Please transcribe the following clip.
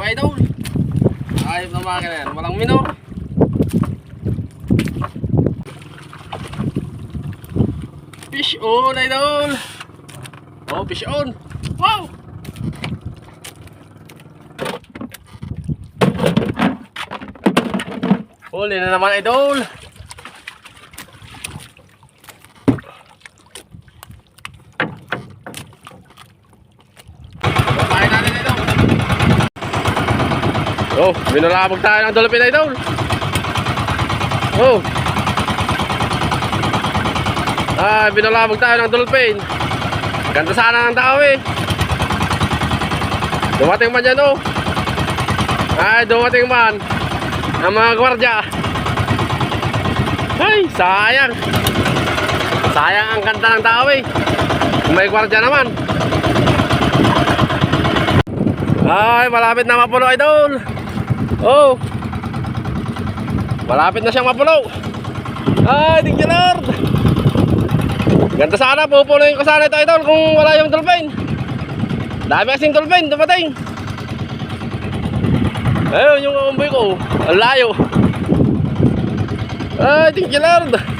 mga idol. Ayos na makina yan. Walang minor. Fish on, idol. Oh, fish on. Wow! Huli na naman, idol. Oh, binalabog tayo ng dolphin, idol. Oh. Ah, binalabog tayo ng dolphin. Ganda sana ng tao eh. Dumating man dyan, oh. Ay, dumating man. Ang mga gwardya. Ay, sayang. Sayang ang kanta ng tao eh. May gwardya naman. Ay, malapit na mapuno, idol. Oh. Malapit na siyang mapuno. Ay, thank you, Lord. Ganda sana, pupunuin ko sana ito, idol, kung wala yung dolphin. Dami kasing dolphin, dumating. Ayun, yung umboy ko. Ang layo. Ay, thank you, Lord.